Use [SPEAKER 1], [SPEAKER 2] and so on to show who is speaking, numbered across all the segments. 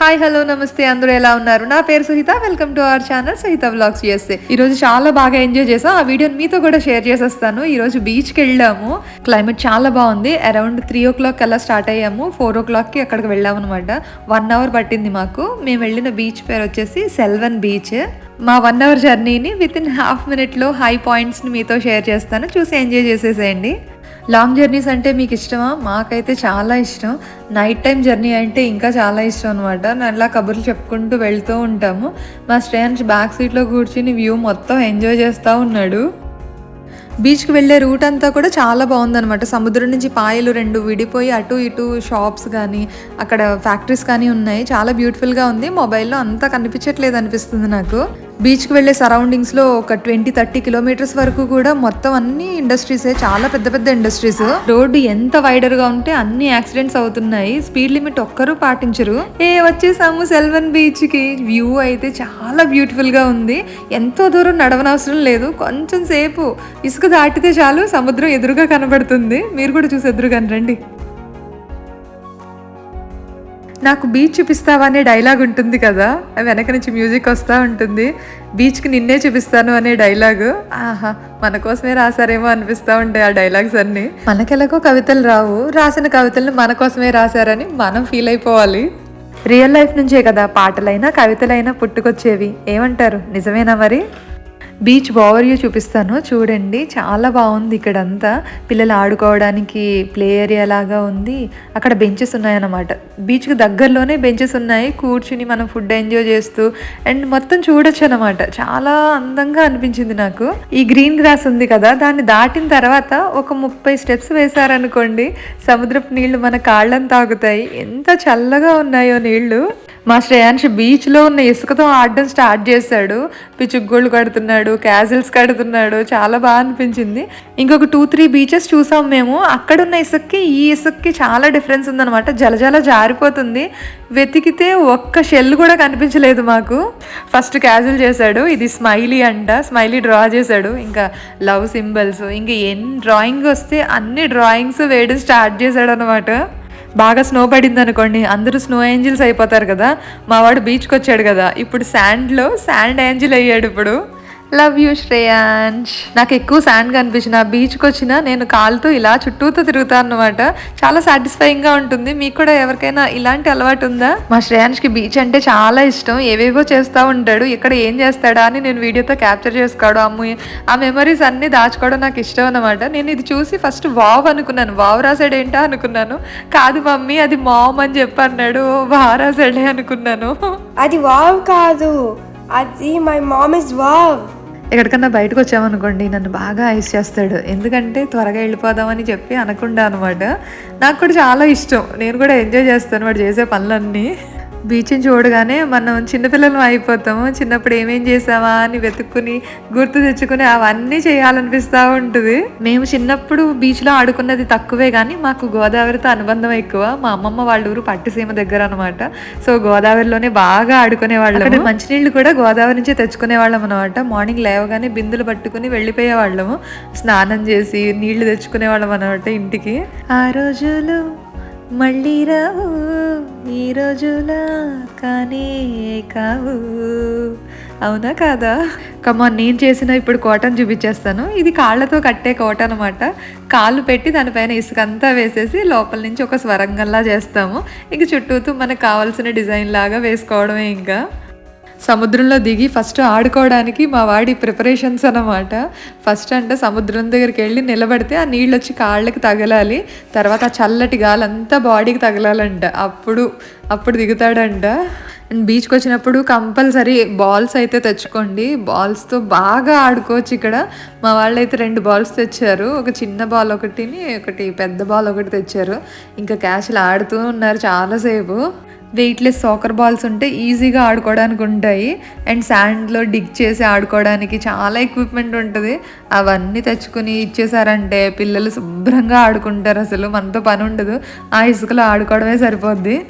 [SPEAKER 1] Hi hello నమస్తే. అందరూ ఎలా ఉన్నారు? నా పేరు Suhita. Welcome to our channel Suhita blogs చేస్తే ఈ రోజు చాలా బాగా ఎంజాయ్ చేసాం. ఆ వీడియోని మీతో కూడా షేర్ చేసేస్తాను. ఈ రోజు బీచ్కి వెళ్ళాము. క్లైమేట్ చాలా బాగుంది. అరౌండ్ త్రీ ఓ క్లాక్ అలా స్టార్ట్ అయ్యాము. ఫోర్ ఓ క్లాక్కి అక్కడికి వెళ్ళాము అనమాట వన్ అవర్ పట్టింది మాకు. మేము వెళ్ళిన బీచ్ పేరు వచ్చేసి సెల్వన్ బీచ్ మా వన్ అవర్ జర్నీని విత్ ఇన్ హాఫ్ మినిట్లో హై పాయింట్స్ని మీతో షేర్ చేస్తాను. చూసి ఎంజాయ్ చేసేసేయండి. లాంగ్ జర్నీస్ అంటే మీకు ఇష్టమా? మాకైతే చాలా ఇష్టం. నైట్ టైం జర్నీ అంటే ఇంకా చాలా ఇష్టం అనమాట అలా కబుర్లు చెప్పుకుంటూ వెళ్తూ ఉంటాము. మా స్టేన్స్ బ్యాక్ సీట్లో కూర్చుని వ్యూ మొత్తం ఎంజాయ్ చేస్తూ ఉన్నాడు. బీచ్కి వెళ్ళే రూట్ అంతా కూడా చాలా బాగుందనమాట సముద్రం నుంచి పాయలు రెండు విడిపోయి అటు ఇటు షాప్స్ కానీ అక్కడ ఫ్యాక్టరీస్ కానీ ఉన్నాయి. చాలా బ్యూటిఫుల్గా ఉంది. మొబైల్లో అంతా కనిపించట్లేదు అనిపిస్తుంది నాకు. బీచ్కి వెళ్ళే సరౌండింగ్స్లో ఒక ట్వంటీ థర్టీ కిలోమీటర్స్ వరకు కూడా మొత్తం అన్ని ఇండస్ట్రీసే చాలా పెద్ద పెద్ద ఇండస్ట్రీస్. రోడ్డు ఎంత వైడర్గా ఉంటే అన్ని యాక్సిడెంట్స్ అవుతున్నాయి. స్పీడ్ లిమిట్ ఒక్కరూ పాటించరు. ఏ వచ్చేసాము సెల్వన్ బీచ్కి. వ్యూ అయితే చాలా బ్యూటిఫుల్గా ఉంది. ఎంతో దూరం నడవనవసరం లేదు. కొంచెం సేపు. ఇసుక దాటితే చాలు. సముద్రం ఎదురుగా కనబడుతుంది. మీరు కూడా చూసి ఎదురుగా రండి. నాకు బీచ్ చూపిస్తావా అనే డైలాగ్ ఉంటుంది కదా? వెనక నుంచి మ్యూజిక్ వస్తూ ఉంటుంది. బీచ్కి నిన్నే చూపిస్తాను అనే డైలాగ్ ఆహా మన కోసమే రాశారేమో అనిపిస్తూ ఉంటాయి ఆ డైలాగ్స్ అన్ని. మనకెలాగో కవితలు రావు. రాసిన కవితలను మన కోసమే రాశారని మనం ఫీల్ అయిపోవాలి. రియల్ లైఫ్ నుంచే కదా పాటలైనా కవితలైనా పుట్టుకొచ్చేవి. ఏమంటారు? నిజమేనా మరి? బీచ్ ఓవర్వ్యూ చూపిస్తాను. చూడండి చాలా బాగుంది ఇక్కడంతా. పిల్లలు ఆడుకోవడానికి ప్లే ఏరియా లాగా ఉంది. అక్కడ బెంచెస్ ఉన్నాయన్నమాట. బీచ్కి దగ్గరలోనే బెంచెస్ ఉన్నాయి. కూర్చుని మనం ఫుడ్ ఎంజాయ్ చేస్తూ అండ్ మొత్తం చూడొచ్చు అనమాట చాలా అందంగా అనిపించింది నాకు. ఈ గ్రీన్ గ్రాస్ ఉంది కదా దాన్ని దాటిన తర్వాత ఒక ముప్పై స్టెప్స్ వేశారనుకోండి సముద్రపు నీళ్ళు మన కాళ్ళని తాగుతాయి. ఎంత చల్లగా ఉన్నాయో నీళ్ళు. మా శ్రేయాంశ్ బీచ్లో ఉన్న ఇసుకతో ఆడడం స్టార్ట్ చేశాడు. పిచ్చుగోళ్ళు కడుతున్నాడు క్యాజిల్స్ కడుతున్నాడు. చాలా బాగా అనిపించింది. ఇంకొక టూ త్రీ బీచెస్ చూసాం మేము. అక్కడున్న ఇసుక్కి ఈ ఇసుక్కి చాలా డిఫరెన్స్ ఉందన్నమాట. జలజల జారిపోతుంది. వెతికితే ఒక్క షెల్ కూడా కనిపించలేదు మాకు. ఫస్ట్ క్యాజిల్ చేశాడు. ఇది స్మైలీ అంట. స్మైలీ డ్రా చేశాడు. ఇంకా లవ్ సింబల్స్ ఇంకా ఎన్ని డ్రాయింగ్ వస్తే అన్ని డ్రాయింగ్స్ వేయడం స్టార్ట్ చేశాడు అనమాట బాగా స్నో పడింది అనుకోండి అందరూ స్నో ఏంజిల్స్ అయిపోతారు కదా. మా వాడు బీచ్కి వచ్చాడు కదా. ఇప్పుడు శాండ్లో శాండ్ ఏంజిల్ అయ్యాడు ఇప్పుడు. లవ్ యూ శ్రేయాంష్ నాకు ఎక్కువ శాండ్ కనిపించిన బీచ్కి వచ్చిన నేను కాలుతో ఇలా చుట్టూతో తిరుగుతాను అనమాట చాలా సాటిస్ఫైయింగ్గా ఉంటుంది. మీకు కూడా ఎవరికైనా ఇలాంటి అలవాటు ఉందా? మా శ్రేయాంష్కి బీచ్ అంటే చాలా ఇష్టం. ఏవేవో చేస్తూ ఉంటాడు. ఇక్కడ ఏం చేస్తాడా అని నేను వీడియోతో క్యాప్చర్ చేసుకోవడం అమ్ము ఆ మెమరీస్ అన్ని దాచుకోవడం నాకు ఇష్టం అనమాట నేను ఇది చూసి ఫస్ట్ వావ్ అనుకున్నాను. వావ్ రాసాడు ఏంటా అనుకున్నాను. కాదు మమ్మీ అది మామ్ అని చెప్పి అన్నాడు వా రాసాడే అనుకున్నాను.
[SPEAKER 2] అది వావ్ కాదు. అది మై మామ్ ఇస్ వావ్
[SPEAKER 1] ఎక్కడికన్నా బయటకు వచ్చామనుకోండి నన్ను బాగా ఐస్ చేస్తాడు. ఎందుకంటే త్వరగా వెళ్ళిపోదామని చెప్పి అనకుండా అనమాట. నాకు కూడా చాలా ఇష్టం. నేను కూడా ఎంజాయ్ చేస్తాను వాడు చేసే పనులన్నీ. బీచ్ని చూడగానే మనం చిన్నపిల్లలం అయిపోతాము. చిన్నప్పుడు ఏమేం చేసావా అని వెతుక్కుని గుర్తు తెచ్చుకుని అవన్నీ చేయాలనిపిస్తూ ఉంటుంది. మేము చిన్నప్పుడు బీచ్లో ఆడుకున్నది తక్కువే కానీ మాకు గోదావరితో అనుబంధం ఎక్కువ. మా అమ్మమ్మ వాళ్ళ ఊరు పట్టిసీమ దగ్గర అనమాట సో గోదావరిలోనే బాగా ఆడుకునే వాళ్ళం మంచినీళ్ళు కూడా గోదావరి నుంచే తెచ్చుకునే వాళ్ళం అనమాట మార్నింగ్ లేవగానే బిందులు పట్టుకుని వెళ్ళిపోయే వాళ్ళము స్నానం చేసి నీళ్ళు తెచ్చుకునే వాళ్ళం అనమాట ఇంటికి. ఆ రోజులు మళ్ళీ రావు ఈ రోజులా కానీ కావు. అవునా కాదా? కమాన్ నేను చేసిన ఇప్పుడు కోటను చూపించేస్తాను. ఇది కాళ్ళతో కట్టే కోట అనమాట కాళ్ళు పెట్టి దానిపైన ఇసుక అంతా వేసేసి లోపల నుంచి ఒక స్వరంగంలా చేస్తాము. ఇంక చుట్టూతూ మనకు కావాల్సిన డిజైన్ లాగా వేసుకోవడమే ఇంకా. సముద్రంలో దిగి ఫస్ట్ ఆడుకోవడానికి మా వాడి ప్రిపరేషన్స్ అన్నమాట. ఫస్ట్ అంటే సముద్రం దగ్గరికి వెళ్ళి నిలబడితే ఆ నీళ్ళు వచ్చి కాళ్ళకి తగలాలి. తర్వాత ఆ చల్లటి గాలి అంతా బాడీకి తగలాలంట. అప్పుడు అప్పుడు దిగుతాడంట. అండ్ బీచ్కి వచ్చినప్పుడు కంపల్సరీ బాల్స్ అయితే తెచ్చుకోండి. బాల్స్తో బాగా ఆడుకోవచ్చు ఇక్కడ. మా వాళ్ళు అయితే రెండు బాల్స్ తెచ్చారు. ఒక చిన్న బాల్ ఒకటిని ఒకటి పెద్ద బాల్ ఒకటి తెచ్చారు. ఇంకా క్యాష్లు ఆడుతూ ఉన్నారు చాలాసేపు. వెయిట్లెస్ సాకర్ బాల్స్ ఉంటే ఈజీగా ఆడుకోవడానికి ఉంటాయి. అండ్ శాండ్లో డిగ్ చేసి ఆడుకోవడానికి చాలా ఎక్విప్మెంట్ ఉంటుంది. అవన్నీ తెచ్చుకుని ఇచ్చేసారంటే పిల్లలు శుభ్రంగా ఆడుకుంటారు అసలు. మనతో పని ఉండదు. ఆ ఇసుకలో ఆడుకోవడమే సరిపోద్ది.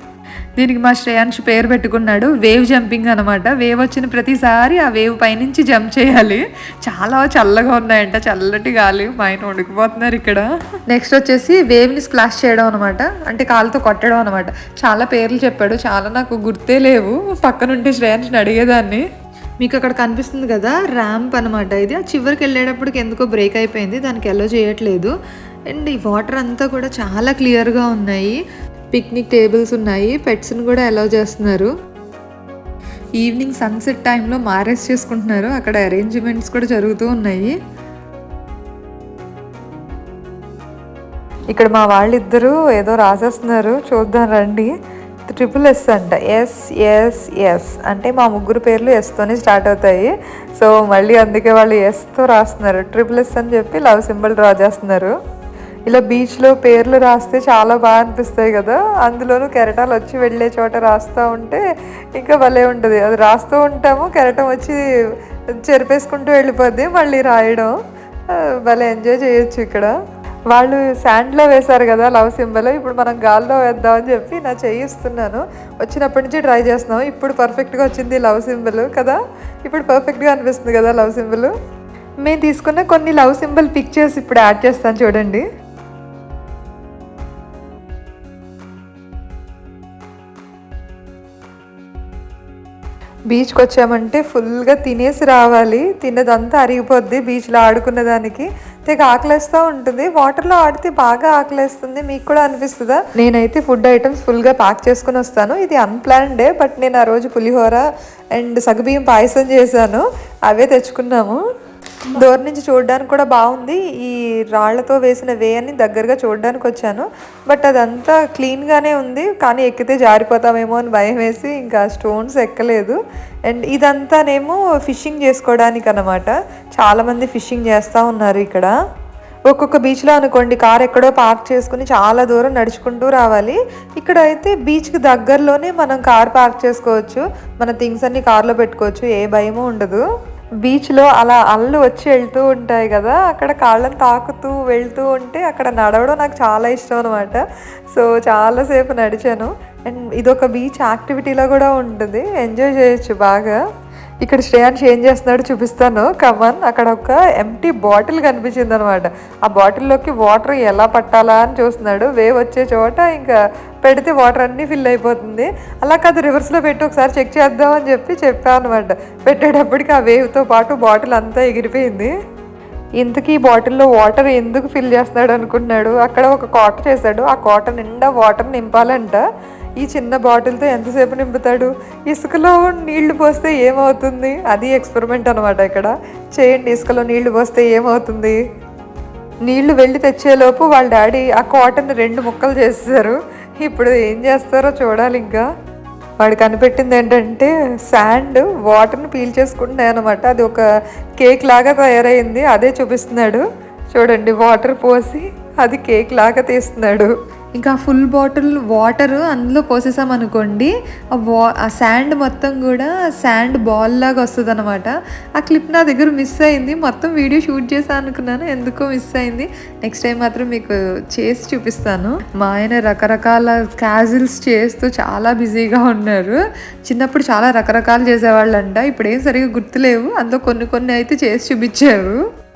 [SPEAKER 1] దీనికి మా శ్రేయాంశ్ పేరు పెట్టుకున్నాడు. వేవ్ జంపింగ్ అనమాట వేవ్ వచ్చిన ప్రతిసారి ఆ వేవ్ పైనుంచి జంప్ చేయాలి. చాలా చల్లగా ఉన్నాయంట. చల్లటి గాలి. మా ఆయన ఉడికిపోతున్నారు ఇక్కడ. నెక్స్ట్ వచ్చేసి వేవ్ని స్ప్లాష్ చేయడం అనమాట అంటే కాలుతో కొట్టడం అనమాట చాలా పేర్లు చెప్పాడు. చాలా నాకు గుర్తే లేవు. పక్కనుంటే శ్రేయాంశ్ని అడిగేదాన్ని. మీకు అక్కడ కనిపిస్తుంది కదా ర్యాంప్ అనమాట ఇది. ఆ చివరికి వెళ్ళేటప్పటికి ఎందుకో బ్రేక్ అయిపోయింది. దానికి ఎల్లో చేయట్లేదు. అండ్ ఈ వాటర్ అంతా కూడా చాలా క్లియర్గా ఉన్నాయి. పిక్నిక్ టేబుల్స్ ఉన్నాయి పెట్స్ని కూడా అలౌ చేస్తున్నారు. ఈవినింగ్ సన్సెట్ టైంలో మ్యారేజ్ చేసుకుంటున్నారు అక్కడ అరేంజ్మెంట్స్ కూడా జరుగుతూ ఉన్నాయి. ఇక్కడ మా వాళ్ళిద్దరూ ఏదో రాసేస్తున్నారు చూద్దాం రండి. ట్రిపుల్ ఎస్ అంట ఎస్ ఎస్ ఎస్ అంటే మా ముగ్గురు పేర్లు ఎస్తోనే స్టార్ట్ అవుతాయి. సో మళ్ళీ అందుకే వాళ్ళు ఎస్తో రాస్తున్నారు. ట్రిపుల్ ఎస్ అని చెప్పి లవ్ సింబల్ డ్రా చేస్తున్నారు. ఇలా బీచ్లో పేర్లు రాస్తే చాలా బాగా అనిపిస్తాయి కదా. అందులోనూ కెరటాలు వచ్చి వెళ్ళే చోట రాస్తూ ఉంటే ఇంకా భలే ఉంటుంది. అది రాస్తూ ఉంటాము కెరటం వచ్చి చెరిపేసుకుంటూ వెళ్ళిపోద్ది మళ్ళీ రాయడం. భలే ఎంజాయ్ చేయొచ్చు ఇక్కడ. వాళ్ళు శాండ్లో వేశారు కదా లవ్ సింబల్. ఇప్పుడు మనం గాల్లో వేద్దామని చెప్పి నా చేయిస్తున్నాను వచ్చినప్పటి నుంచి ట్రై చేస్తున్నాం. ఇప్పుడు పర్ఫెక్ట్గా వచ్చింది లవ్ సింబల్ కదా. ఇప్పుడు పర్ఫెక్ట్గా అనిపిస్తుంది కదా లవ్ సింబల్. మేము తీసుకున్న కొన్ని లవ్ సింబల్ పిక్చర్స్ ఇప్పుడు యాడ్ చేస్తాను చూడండి. బీచ్కి వచ్చామంటే ఫుల్గా తినేసి రావాలి. తిన్నదంతా అరిగిపోద్ది బీచ్లో ఆడుకున్న దానికి. తెగ ఆకలేస్తూ ఉంటుంది. వాటర్లో ఆడితే బాగా ఆకలేస్తుంది. మీకు కూడా అనిపిస్తుందా? నేనైతే ఫుడ్ ఐటమ్స్ ఫుల్గా ప్యాక్ చేసుకుని వస్తాను. ఇది అన్ప్లాన్డే బట్ నేను ఆ రోజు పులిహోర అండ్ సగబియ్యం పాయసం చేశాను. అవే తెచ్చుకున్నాము. దూరం నుంచి చూడడానికి కూడా బాగుంది. ఈ రాళ్ళతో వేసిన వే అని దగ్గరగా చూడడానికి వచ్చాను. బట్ అదంతా క్లీన్గానే ఉంది. కానీ ఎక్కితే జారిపోతామేమో అని భయం వేసి ఇంకా స్టోన్స్ ఎక్కలేదు. అండ్ ఇదంతానేమో ఫిషింగ్ చేసుకోవడానికి అనమాట చాలామంది ఫిషింగ్ చేస్తూ ఉన్నారు ఇక్కడ. ఒక్కొక్క బీచ్లో అనుకోండి కార్ ఎక్కడో పార్క్ చేసుకుని చాలా దూరం నడుచుకుంటూ రావాలి. ఇక్కడ అయితే బీచ్కి దగ్గరలోనే మనం కార్ పార్క్ చేసుకోవచ్చు. మన థింగ్స్ అన్ని కార్లో పెట్టుకోవచ్చు. ఏ భయము ఉండదు. బీచ్లో అలా అల్లు వచ్చి వెళ్తూ ఉంటాయి కదా అక్కడ కాళ్ళని తాకుతూ వెళ్తూ ఉంటే అక్కడ నడవడం నాకు చాలా ఇష్టం అనమాట సో చాలాసేపు నడిచాను. అండ్ ఇదొక బీచ్ యాక్టివిటీలో కూడా ఉంటుంది. ఎంజాయ్ చేయొచ్చు బాగా. ఇక్కడ శ్రేయాన్స్ ఏం చేస్తున్నాడు చూపిస్తాను. కమన్ అక్కడ ఒక ఎంటీ బాటిల్ కనిపించింది అనమాట ఆ బాటిల్లోకి వాటర్ ఎలా పట్టాలా అని చూస్తున్నాడు. వేవ్ వచ్చే చోట ఇంకా పెడితే వాటర్ అన్నీ ఫిల్ అయిపోతుంది. అలా కాదు రివర్స్లో పెట్టి ఒకసారి చెక్ చేద్దాం అని చెప్పి చెప్పాను అనమాట పెట్టేటప్పటికి ఆ వేవ్తో పాటు బాటిల్ అంతా ఎగిరిపోయింది. ఇంతకీ ఈ బాటిల్లో వాటర్ ఎందుకు ఫిల్ చేస్తున్నాడు అనుకున్నాడు అక్కడ ఒక కోట చేశాడు. ఆ కోట నిండా వాటర్ నింపాలంట. ఈ చిన్న బాటిల్తో ఎంతసేపు నింపుతాడు? ఇసుకలో నీళ్ళు పోస్తే ఏమవుతుంది? అది ఎక్స్పెరిమెంట్ అనమాట ఇక్కడ. చేయండి ఇసుకలో నీళ్ళు పోస్తే ఏమవుతుంది? నీళ్ళు వెళ్ళి తెచ్చేలోపు వాళ్ళ డాడీ ఆ కాటన్ రెండు ముక్కలు చేసేసారు. ఇప్పుడు ఏం చేస్తారో చూడాలి ఇంకా. వాడు కనిపెట్టింది ఏంటంటే శాండ్ వాటర్ని పీల్ చేసుకుంటున్నాయి అనమాట అది ఒక కేక్ లాగా తయారైంది. అదే చూపిస్తున్నాడు. చూడండి వాటర్ పోసి అది కేక్ లాగా తీస్తున్నాడు. ఇంకా ఫుల్ బాటిల్ వాటర్ అందులో పోసేసాం అనుకోండి ఆ వా ఆ శాండ్ మొత్తం కూడా శాండ్ బాల్ లాగా వస్తుంది అనమాట ఆ క్లిప్ నా దగ్గర మిస్ అయింది. మొత్తం వీడియో షూట్ చేశాను అనుకున్నాను. ఎందుకో మిస్ అయింది. నెక్స్ట్ టైం మాత్రం మీకు చేసి చూపిస్తాను. మా ఆయన రకరకాల క్యాజిల్స్ చేస్తూ చాలా బిజీగా ఉన్నారు. చిన్నప్పుడు చాలా రకరకాలు చేసేవాళ్ళంట. ఇప్పుడు ఏం సరిగా గుర్తులేవు. అందులో కొన్ని కొన్ని అయితే చేసి చూపించారు.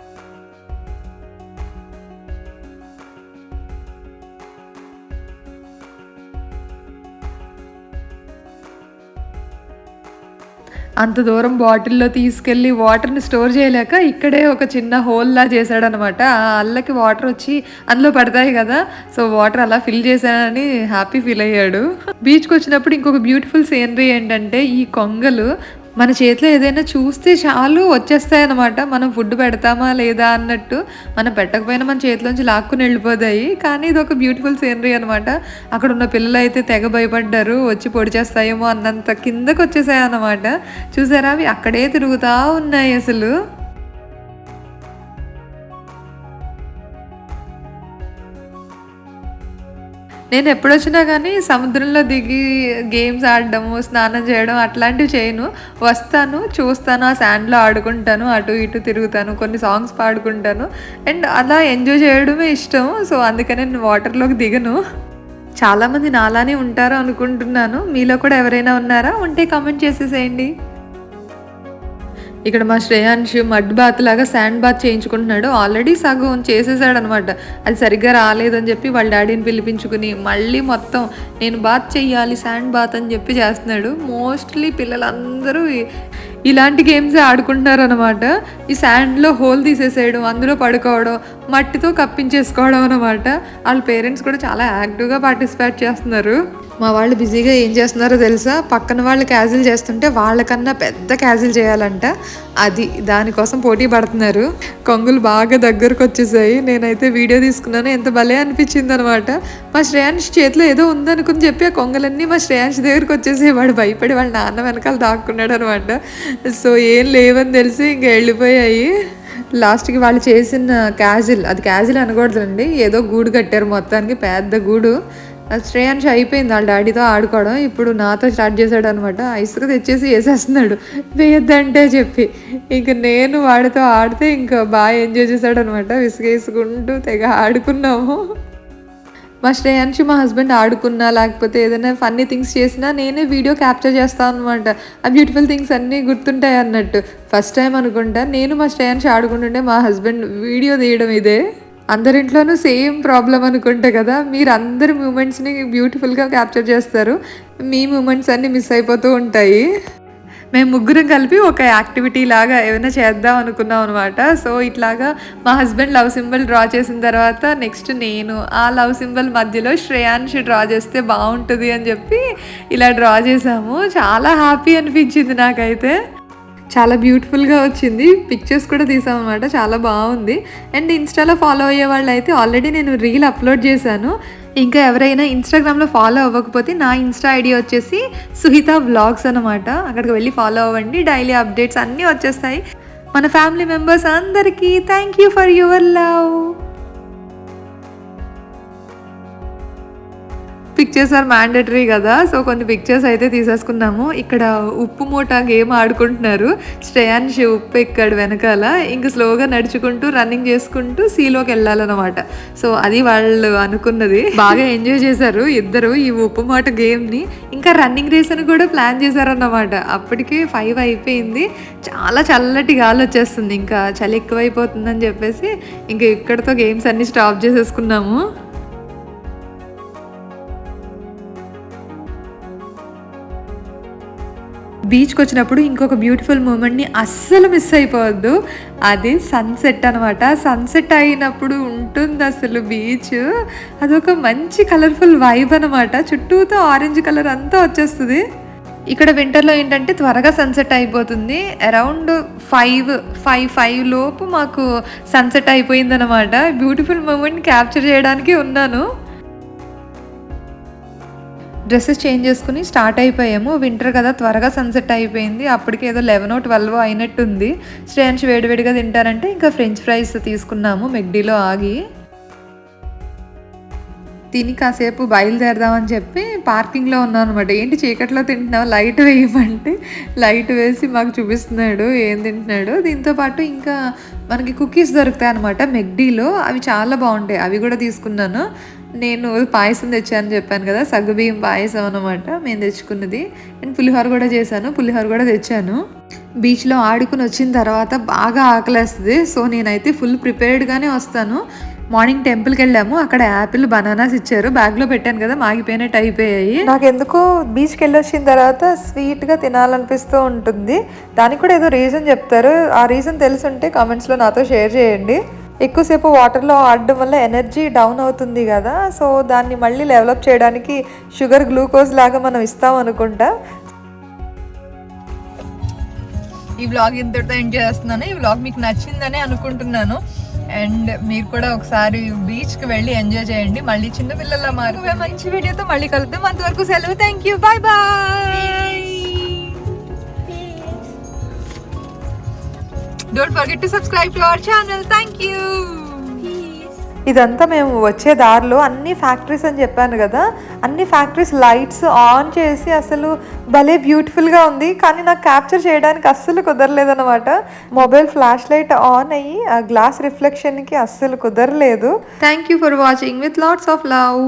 [SPEAKER 1] అంత దూరం బాటిల్లో తీసుకెళ్ళి వాటర్ని స్టోర్ చేయలేక ఇక్కడే ఒక చిన్న హోల్లా చేశాడనమాట. ఆ అల్లకి వాటర్ వచ్చి అందులో పడతాయి కదా. సో వాటర్ అలా ఫిల్ చేశానని హ్యాపీ ఫీల్ అయ్యాడు. బీచ్కి వచ్చినప్పుడు ఇంకొక బ్యూటిఫుల్ సీనరీ ఏంటంటే ఈ కొంగలు మన చేతిలో ఏదైనా చూస్తే చాలు వచ్చేస్తాయి అనమాట మనం ఫుడ్ పెడతామా లేదా అన్నట్టు మనం పెట్టకపోయినా మన చేతిలోంచి లాక్కుని వెళ్ళిపోతాయి. కానీ ఇది ఒక బ్యూటిఫుల్ సీనరీ అనమాట అక్కడ ఉన్న పిల్లలు అయితే తెగ భయపడ్డారు వచ్చి పొడి చేస్తాయేమో అన్నంత కిందకు వచ్చేసాయి అనమాట చూసారా అవి అక్కడే తిరుగుతూ ఉన్నాయి అసలు. నేను ఎప్పుడొచ్చినా కానీ సముద్రంలో దిగి గేమ్స్ ఆడడము స్నానం చేయడం అట్లాంటివి చేయను. వస్తాను చూస్తాను ఆ శాండ్లో ఆడుకుంటాను అటు ఇటు తిరుగుతాను కొన్ని సాంగ్స్ పాడుకుంటాను. అండ్ అలా ఎంజాయ్ చేయడమే ఇష్టం. సో అందుకనే నేను వాటర్లోకి దిగను. చాలామంది నాలానే ఉంటారు అనుకుంటున్నాను. మీలో కూడా ఎవరైనా ఉన్నారా? ఉంటే కామెంట్ చేసేసేయండి. ఇక్కడ మా శ్రేయాంశు మడ్ బాత్ లాగా శాండ్ బాత్ చేయించుకుంటున్నాడు. ఆల్రెడీ సగం చేసేసాడు అనమాట అది సరిగ్గా రాలేదని చెప్పి వాళ్ళ డాడీని పిలిపించుకుని మళ్ళీ మొత్తం నేను బాత్ చెయ్యాలి శాండ్ బాత్ అని చెప్పి చేస్తున్నాడు. మోస్ట్లీ పిల్లలందరూ ఇలాంటి గేమ్స్ ఆడుకుంటున్నారు అనమాట ఈ శాండ్లో హోల్ తీసేసేయడం అందులో పడుకోవడం మట్టితో కప్పించేసుకోవడం అనమాట. వాళ్ళ పేరెంట్స్ కూడా చాలా యాక్టివ్గా పార్టిసిపేట్ చేస్తున్నారు. మా వాళ్ళు బిజీగా ఏం చేస్తున్నారో తెలుసా? పక్కన వాళ్ళు క్యాజిల్ చేస్తుంటే వాళ్ళకన్నా పెద్ద క్యాజిల్ చేయాలంట. అది దానికోసం పోటీ పడుతున్నారు. కొంగులు బాగా దగ్గరకు వచ్చేసాయి. నేనైతే వీడియో తీసుకున్నాను. ఎంత భలే అనిపించింది అనమాట మా శ్రేయాంశ్ చేతిలో ఏదో ఉందనుకుని చెప్పి ఆ కొంగలన్నీ మా శ్రేయాంశ్ దగ్గరకు వచ్చేసి వాడు భయపడి వాళ్ళ నాన్న వెనకాల దాక్కున్నాడు అనమాట సో ఏం లేవని తెలిసి ఇంకా వెళ్ళిపోయాయి. లాస్ట్కి వాళ్ళు చేసిన క్యాజిల్ అది క్యాజిల్ అనకూడదండి ఏదో గూడు కట్టారు మొత్తానికి పెద్ద గూడు. శ్రేయాన్షి అయిపోయింది. వాళ్ళ డాడీతో ఆడుకోవడం. ఇప్పుడు నాతో స్టార్ట్ చేశాడు అనమాట ఇసుక తెచ్చేసి వేసేస్తున్నాడు. వేయద్దంటే చెప్పి. ఇంక నేను వాడితో ఆడితే ఇంకా బాగా ఎంజాయ్ చేశాడు అనమాట విసుగేసుకుంటూ తెగ ఆడుకున్నాము. మా శ్రేయాన్షి మా హస్బెండ్ ఆడుకున్నా లేకపోతే ఏదైనా ఫన్నీ థింగ్స్ చేసినా నేనే వీడియో క్యాప్చర్ చేస్తాను అనమాట. ఆ బ్యూటిఫుల్ థింగ్స్ అన్నీ గుర్తుంటాయి అన్నట్టు. ఫస్ట్ టైం అనుకుంటా నేను మా శ్రేయాన్షి ఆడుకుంటుంటే మా హస్బెండ్ వీడియో తీయడం ఇదే. అందరింట్లోనూ సేమ్ ప్రాబ్లం అనుకుంటే కదా. మీరు అందరి మూమెంట్స్ని బ్యూటిఫుల్గా క్యాప్చర్ చేస్తారు. మీ మూమెంట్స్ అన్నీ మిస్ అయిపోతూ ఉంటాయి. మేము ముగ్గురం కలిపి ఒక యాక్టివిటీ లాగా ఏమైనా చేద్దాం అనుకున్నాం అనమాట సో ఇట్లాగా మా హస్బెండ్ లవ్ సింబల్ డ్రా చేసిన తర్వాత నెక్స్ట్ నేను ఆ లవ్ సింబల్ మధ్యలో శ్రేయాన్షి డ్రా చేస్తే బాగుంటుంది అని చెప్పి ఇలా డ్రా చేసాము చాలా హ్యాపీ అనిపించింది నాకైతే. చాలా బ్యూటిఫుల్గా వచ్చింది. పిక్చర్స్ కూడా తీసామన్నమాట చాలా బాగుంది. అండ్ ఇన్స్టాలో ఫాలో అయ్యే వాళ్ళు అయితే ఆల్రెడీ నేను రీల్ అప్లోడ్ చేశాను. ఇంకా ఎవరైనా ఇన్స్టాగ్రామ్లో ఫాలో అవ్వకపోతే నా ఇన్స్టా ఐడి వచ్చేసి సుహిత వ్లాగ్స్ అనమాట అక్కడికి వెళ్ళి ఫాలో అవ్వండి. డైలీ అప్డేట్స్ అన్నీ వచ్చేస్తాయి. మన ఫ్యామిలీ మెంబర్స్ అందరికీ thank you for your love pictures are mandatory కదా. సో కొన్ని పిక్చర్స్ అయితే తీసేసుకున్నాము. ఇక్కడ ఉప్పు మూట గేమ్ ఆడుకుంటున్నారు. శ్రేయాన్ష్ ఉప్పు ఎక్కాడు వెనకాల. ఇంక స్లోగా నడుచుకుంటూ రన్నింగ్ చేసుకుంటూ సీలోకి వెళ్ళాలన్నమాట. సో అది వాళ్ళు అనుకున్నది. బాగా ఎంజాయ్ చేశారు ఇద్దరు ఈ ఉప్పు మూట గేమ్ని ఇంకా రన్నింగ్ రేస్ అని కూడా ప్లాన్ చేశారన్నమాట. అప్పటికే ఫైవ్ అయిపోయింది. చాలా చల్లటి గాలి వచ్చేస్తుంది. ఇంకా చలి ఎక్కువైపోతుందని చెప్పేసి ఇంకా ఇక్కడతో గేమ్స్ అన్ని స్టాప్ చేసేసుకున్నాము. బీచ్కి వచ్చినప్పుడు ఇంకొక బ్యూటిఫుల్ మూమెంట్ని అస్సలు మిస్ అయిపోవద్దు. అది సన్సెట్ అనమాట సన్సెట్ అయినప్పుడు ఉంటుంది అసలు బీచ్. అదొక మంచి కలర్ఫుల్ వైబ్ అనమాట చుట్టూతో ఆరెంజ్ కలర్ అంతా వచ్చేస్తుంది. ఇక్కడ వింటర్లో ఏంటంటే త్వరగా సన్సెట్ అయిపోతుంది. అరౌండ్ ఫైవ్ ఫైవ్ ఫైవ్ లోపు మాకు సన్సెట్ అయిపోయిందనమాట బ్యూటిఫుల్ మూమెంట్ క్యాప్చర్ చేయడానికి ఉన్నాను. డ్రెస్సెస్ చేంజ్ చేసుకుని స్టార్ట్ అయిపోయాము. వింటర్ కదా త్వరగా సన్సెట్ అయిపోయింది. అప్పటికి ఏదో లెవెన్ ట్వెల్వ్ అయినట్టుంది. శ్రేయాన్ష్ వేడివేడిగా తింటారంటే ఇంకా ఫ్రెంచ్ ఫ్రైస్ తీసుకున్నాము మెగ్డీలో ఆగి. తిని కాసేపు బయలుదేరదామని చెప్పి పార్కింగ్లో ఉన్నాను అనమాట ఏంటి చీకట్లో తింటున్నావు? లైట్ వేయమంటే లైట్ వేసి మాకు చూపిస్తున్నాడు ఏం తింటున్నాడు. దీంతో పాటు ఇంకా మనకి కుకీస్ దొరుకుతాయి అనమాట మెగ్డీలో అవి చాలా బాగుంటాయి. అవి కూడా తీసుకున్నాను. నేను పాయసం తెచ్చాను చెప్పాను కదా సగ్గుబియ్యం పాయసం అనమాట మేము తెచ్చుకున్నది. అండ్ పులిహోర కూడా చేశాను. పులిహోర కూడా తెచ్చాను. బీచ్లో ఆడుకుని వచ్చిన తర్వాత బాగా ఆకలేస్తుంది. సో నేనైతే ఫుల్ ప్రిపేర్డ్గానే వస్తాను. మార్నింగ్ టెంపుల్కి వెళ్ళాము. అక్కడ యాపిల్ బనానాస్ ఇచ్చారు. బ్యాగ్లో పెట్టాను కదా మాగిపోయినట్టు అయిపోయాయి. నాకు ఎందుకో బీచ్కి వెళ్ళి వచ్చిన తర్వాత స్వీట్గా తినాలనిపిస్తూ ఉంటుంది. దానికి కూడా ఏదో రీజన్ చెప్తారు. ఆ రీజన్ తెలుసుంటే కామెంట్స్లో నాతో షేర్ చేయండి. ఎక్కువసేపు వాటర్లో ఆడడం వల్ల ఎనర్జీ డౌన్ అవుతుంది కదా. సో దాన్ని మళ్ళీ డెవలప్ చేయడానికి షుగర్ గ్లూకోజ్ లాగా మనం ఇస్తాం అనుకుంటా. ఈ వ్లాగ్ ఇంతటితో ఎంజాయ్ చేస్తున్నాను. ఈ వ్లాగ్ మీకు నచ్చిందని అనుకుంటున్నాను. అండ్ మీరు కూడా ఒకసారి బీచ్కి వెళ్ళి ఎంజాయ్ చేయండి. మళ్ళీ చిన్న పిల్లల మారు. మంచి వీడియోతో మళ్ళీ కలుద్దాం. అంతవరకు సెలవు. Thank you bye bye don't forget to subscribe to our channel thank you ఇదంతా మేము వచ్చే దారిలో అన్ని ఫ్యాక్టరీస్ అని చెప్పాను కదా అన్ని ఫ్యాక్టరీస్ లైట్స్ ఆన్ చేసి అసలు భలే బ్యూటిఫుల్గా ఉంది. కానీ నాకు క్యాప్చర్ చేయడానికి అస్సలు కుదరలేదన్నమాట. మొబైల్ ఫ్లాష్ లైట్ ఆన్ అయ్యి ఆ గ్లాస్ రిఫ్లెక్షన్కి అస్సలు కుదరలేదు. Thank you for watching with lots of love